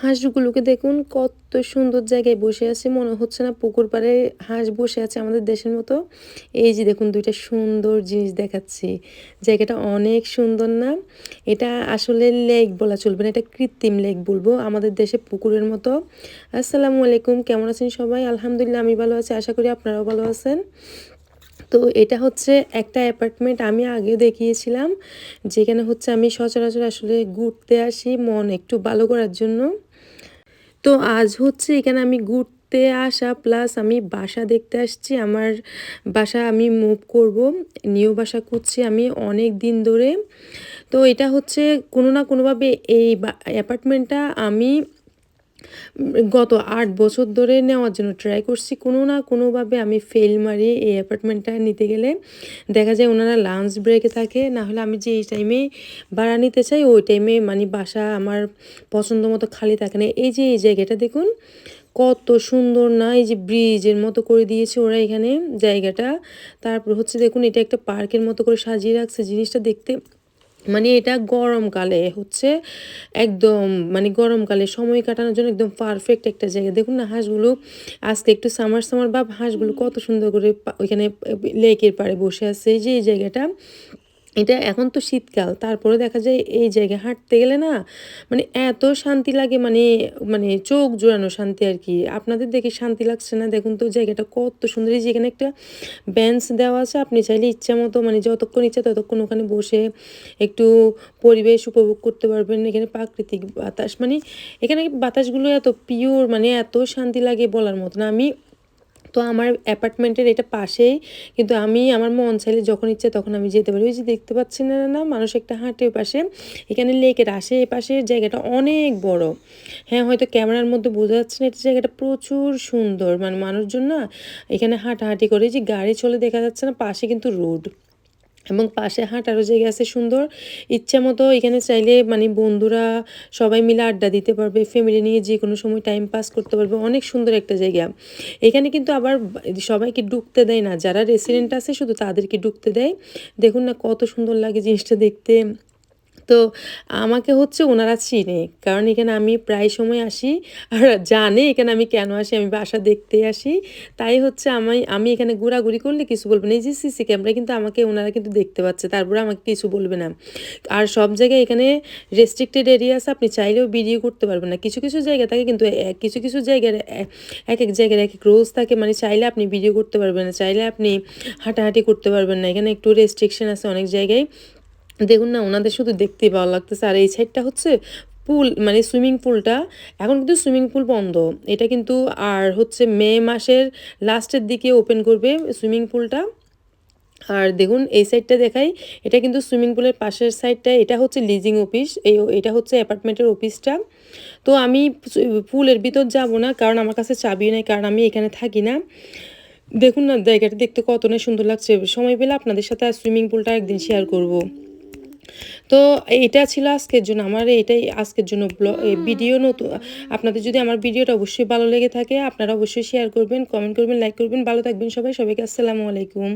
হাঁসগুলোকে দেখুন, কত সুন্দর জায়গায় বসে আছে। মনে হচ্ছে না পুকুর পাড়ে হাঁস বসে আছে আমাদের দেশের মতো। এই যে দেখুন, দুইটা সুন্দর জিনিস দেখাচ্ছি। জায়গাটা অনেক সুন্দর না? এটা আসলে লেক বলা চলবে না, এটা কৃত্রিম লেক বলব আমাদের দেশে পুকুরের মতো। আসসালামু আলাইকুম, কেমন আছেন সবাই? আলহামদুলিল্লাহ, আমি ভালো আছি, আশা করি আপনারাও ভালো আছেন। তো এটা হচ্ছে একটা অ্যাপার্টমেন্ট, আমি আগে দেখিয়েছিলাম। যেখানে হচ্ছে আমি সচরাচর আসলে ঘুরতে আসি, মন একটু ভালো করার জন্য। তো আজ হচ্ছে এখানে আমি ঘুরতে আসা প্লাস আমি বাসা দেখতে আসছি। আমার বাসা আমি মুভ করব। নিউ বাসা খুঁজছি আমি অনেক দিন ধরে। তো এটা হচ্ছে কোনো না কোনোভাবে এই অ্যাপার্টমেন্টটা আমি গত আট বছর ধরে নেওয়ার জন্য ট্রাই করছি। কোনো না কোনোভাবে আমি ফেল মারি এই অ্যাপার্টমেন্টটা নিতে গেলে। দেখা যায় ওনারা লাঞ্চ ব্রেকে থাকে, না হলে আমি যে এই টাইমে ভাড়া নিতে চাই, ওই টাইমে মানে বাসা আমার পছন্দ মতো খালি থাকে না। এই যে এই জায়গাটা দেখুন, কত সুন্দর না এই যে ব্রিজের মতো করে দিয়েছে ওরা এখানে জায়গাটা। তারপর হচ্ছে দেখুন, এটা একটা পার্কের মতো করে সাজিয়ে রাখছে। জিনিসটা দেখতে মানে এটা গরমকালে হচ্ছে একদম মানে গরমকালে সময় কাটানোর জন্য একদম পারফেক্ট একটা জায়গা। দেখুন না হাঁসগুলো, আজকে একটু সামার সামার বা হাঁসগুলো কত সুন্দর করে ওইখানে লেকের পাড়ে বসে আছে। যে এই জায়গাটা এটা এখন তো শীতকাল, তারপরে দেখা যায় এই জায়গায় হাঁটতে গেলে না মানে এত শান্তি লাগে মানে মানে চোখ জোড়ানো শান্তি আর কি। আপনাদের দেখে শান্তি লাগছে না? দেখুন তো জায়গাটা কত সুন্দর। এই যেখানে একটা বেঞ্চ দেওয়া আছে, আপনি চাইলে ইচ্ছা মতো মানে যতক্ষণ ইচ্ছা ততক্ষণ ওখানে বসে একটু পরিবেশ উপভোগ করতে পারবেন। এখানে প্রাকৃতিক বাতাস মানে এখানে বাতাসগুলো এত পিওর মানে এত শান্তি লাগে বলার মতো না। আমি তো আমার অ্যাপার্টমেন্টের এটা পাশেই, কিন্তু আমি আমার মন চাইলে যখন ইচ্ছে তখন আমি যেতে পারি। ওই যে দেখতে পাচ্ছি না না, মানুষ একটা হাঁটে পাশে, এখানে লেকের আসে পাশে জায়গাটা অনেক বড়। হ্যাঁ হয়তো ক্যামেরার মধ্যে বোঝা যাচ্ছে না, এটা জায়গাটা প্রচুর সুন্দর। মানে মানুষজন না এখানে হাঁটাহাঁটি করে যে গাড়ি চলে দেখা যাচ্ছে না, পাশে কিন্তু রোড। এবং পাশে হাঁটারও জায়গা আছে সুন্দর। ইচ্ছা মতো এখানে চাইলে মানে বন্ধুরা সবাই মিলে আড্ডা দিতে পারবে ফ্যামিলি নিয়ে যে কোনো সময় টাইম পাস করতে পারবে, অনেক সুন্দর একটা জায়গা। এখানে কিন্তু আবার সবাইকে ডুবতে দেয় না, যারা রেসিডেন্ট আছে শুধু তাদেরকে ডুবতে দেয়। দেখুন না কত সুন্দর লাগে জিনিসটা দেখতে। তো আমাকে হচ্ছে ওনারা চিনে। কারণ এখানে আমি প্রায় সময় আসি, আর জানে এখানে আমি কেন আসি, আমি বাসা দেখতে আসি। তাই হচ্ছে আমি আমি এখানে ঘোরাঘুরি করলে কিছু বলবে না। এই যে সিসি ক্যামেরা কিন্তু আমাকে ওনারা কিন্তু দেখতে পাচ্ছে, তারপরে আমাকে কিছু বলবে না। আর সব জায়গায় এখানে রেস্ট্রিক্টেড এরিয়া আছে আপনি চাইলেও ভিডিও করতে পারবেন না। কিছু কিছু জায়গা থাকে কিন্তু কিছু কিছু জায়গার এক এক জায়গার এক এক রোজ থাকে। মানে চাইলে আপনি ভিডিও করতে পারবেন না, চাইলে আপনি হাঁটাহাঁটি করতে পারবেন না। এখানে একটু রেস্ট্রিকশন আছে অনেক জায়গায়। দেখুন না, ওনাদের শুধু দেখতেই ভালো লাগতেছে। আর এই সাইডটা হচ্ছে পুল মানে সুইমিং পুলটা এখন কিন্তু সুইমিং পুল বন্ধ। এটা কিন্তু আর হচ্ছে মে মাসের লাস্টের দিকে ওপেন করবে সুইমিং পুলটা আর দেখুন, এই সাইডটা দেখাই, এটা কিন্তু সুইমিং পুলের পাশের সাইডটা এটা হচ্ছে লিজিং অফিস এই এটা হচ্ছে অ্যাপার্টমেন্টের অফিসটা তো আমি পুলের ভিতর যাব না, কারণ আমার কাছে চাবি নেই, কারণ আমি এখানে থাকি না। দেখুন না, জায়গাটা দেখতে কত না সুন্দর লাগছে। সময় পেলে আপনাদের সাথে সুইমিং পুলটা একদিন শেয়ার করব। তো এটা ছিল আজকের জন্য। আমার এটাই আজকের জন্য ভিডিও নতুন আপনাদের যদি আমার ভিডিওটা অবশ্যই ভালো লেগে থাকে, আপনারা অবশ্যই শেয়ার করবেন কমেন্ট করবেন লাইক করবেন। ভালো থাকবেন সবাই। সবাইকে আসসালামু আলাইকুম।